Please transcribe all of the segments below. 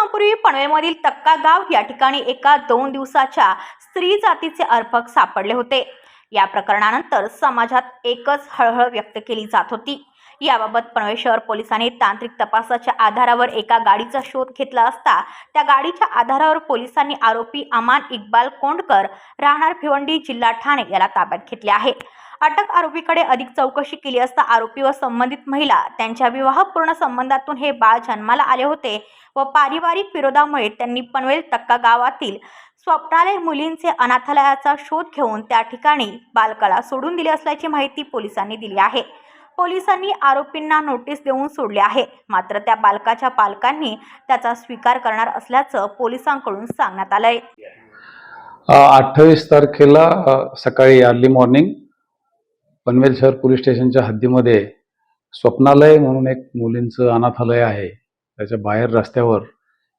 दिवसांपूर्वी पनवेलमधील तक्का गाव या ठिकाणी एका दोन दिवसाच्या स्त्री जातीचे अर्भक सापडले होते. या प्रकरणानंतर समाजात एकच हळहळ व्यक्त केली जात होती. याबाबत पनवेल शहर पोलिसांनी तांत्रिक तपासाच्या आधारावर एका गाडीचा शोध घेतला असता त्या गाडीच्या आधारावर पोलिसांनी आरोपी अमान इक्बाल कोंडकर राहणार भिवंडी जिल्हा ठाणे याला ताब्यात घेतले आहे. अटक आरोपीकडे अधिक चौकशी केली असता आरोपी व संबंधित महिला त्यांच्या विवाहपूर्ण संबंधातून हे बाळ जन्माला आले होते व पारिवारिक विरोधामुळे त्यांनी पनवेल तक्का गावातील स्वप्नालय मुलींचे अनाथालयाचा शोध घेऊन त्या ठिकाणी बालकाला सोडून दिले असल्याची माहिती पोलिसांनी दिली आहे. पोलिसांनी आरोपींना नोटीस देऊन सोडले आहे. मात्र त्या बालकाच्या पालकांनी त्याचा स्वीकार करणार असल्याचं पोलिसांकडून सांगण्यात आलंय. अठ्ठावीस तारखेला सकाळी अर्ली मॉर्निंग पनवेल शहर पोलीस स्टेशनच्या हद्दीमध्ये स्वप्नालय म्हणून एक मुलींचं अनाथालय आहे. त्याच्या बाहेर रस्त्यावर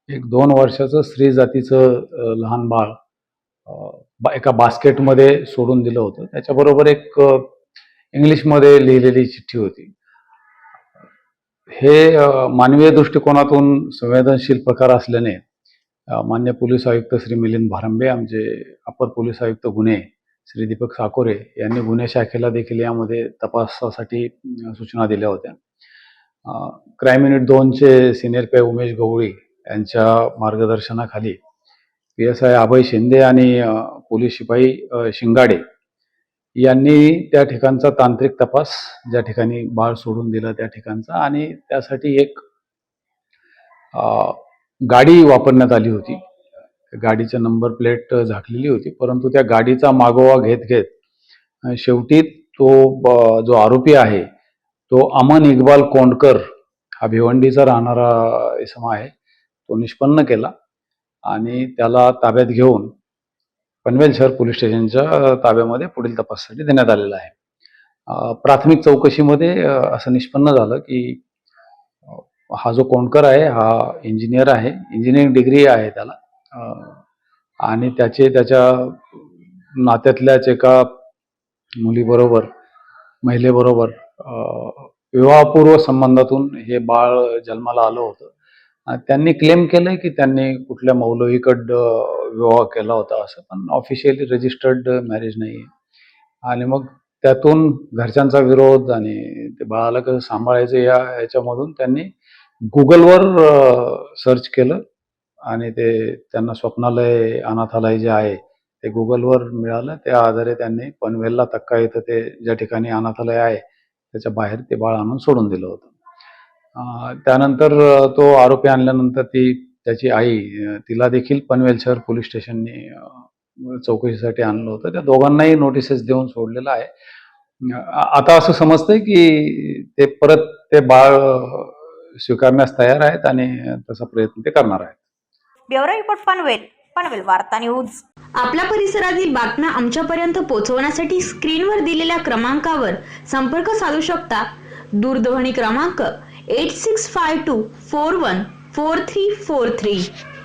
एक दोन वर्षाचं स्त्री जातीचं लहान बाळ बा- एका बास्केटमध्ये सोडून दिलं होतं. त्याच्याबरोबर एक इंग्लिशमध्ये लिहिलेली चिठ्ठी होती. हे मानवीय दृष्टिकोनातून संवेदनशील प्रकार असल्याने मान्य पोलीस आयुक्त श्री मिलिंद भारंबे आमचे अपर पोलीस आयुक्त गुन्हे श्री दीपक साकोरे यांनी गुन्हे शाखेला देखील यामध्ये तपासासाठी सूचना दिल्या होत्या. क्राईम युनिट दोनचे सिनियर पे उमेश गवळी यांच्या मार्गदर्शनाखाली P S I Abhay Shinde आणि पोलीस शिपाई शिंगाडे यांनी त्या ठिकाणचा तांत्रिक तपास ज्या ठिकाणी बाळ सोडून दिलं त्या ठिकाणचा आणि त्यासाठी एक गाडी वापरण्यात आली होती. गाडीचा नंबर प्लेट झाकलेली होती परंतु त्या गाडीचा मागोवा घेत घेत शेवटी तो जो आरोपी आहे तो अमन इक्बाल कोंडकर हा भिवंडीचा राहणारा इसम आहे तो निष्पन्न केला आणि त्याला ताब्यात घेऊन पनवेल शहर पोलीस स्टेशनच्या ताब्यामध्ये पुढील तपासासाठी देण्यात आलेला आहे. प्राथमिक चौकशीमध्ये असं निष्पन्न झालं की हा जो कोंडकर आहे हा इंजिनियर आहे. इंजिनिअरिंग डिग्री आहे त्याला. आणि त्याचे त्याच्या नात्यातल्याच एका मुलीबरोबर महिलेबरोबर विवाहपूर्व संबंधातून हे बाळ जन्माला आलं होतं. त्यांनी क्लेम केलंय की त्यांनी कुठल्या मौलवीकडं विवाह केला होता असं. पण ऑफिशियली रजिस्टर्ड मॅरेज नाही आहे आणि मग त्यातून घरच्यांचा विरोध आणि ते बाळाला कसं सांभाळायचं या याच्यामधून त्यांनी गुगलवर सर्च केलं. आणि ते त्यांना स्वप्नालय अनाथालय जे आहे ते गुगलवर मिळालं. त्या आधारे त्यांनी पनवेलला तक्का इथं ते ज्या ठिकाणी अनाथालय आहे त्याच्या बाहेर ते बाळ आणून सोडून दिलं होतं. त्यानंतर तो आरोपी आणल्यानंतर ती त्याची आई तिला देखील पनवेल शहर पोलीस स्टेशनने चौकशीसाठी आणलं होतं. त्या दोघांनाही नोटिसेस देऊन सोडलेलं आहे. आता असं समजतंय की ते परत ते बाळ स्वीकारण्यास तयार आहेत आणि तसा प्रयत्न ते करणार आहेत. ब्युरो रिपोर्ट पनवेल पनवेल वार्ता न्यूज. आपल्या परिसरातील बातम्या आमच्यापर्यंत पोहोचवण्यासाठी स्क्रीनवर दिलेल्या क्रमांकावर संपर्क साधू शकता. दूरध्वनी क्रमांक 8652 414343.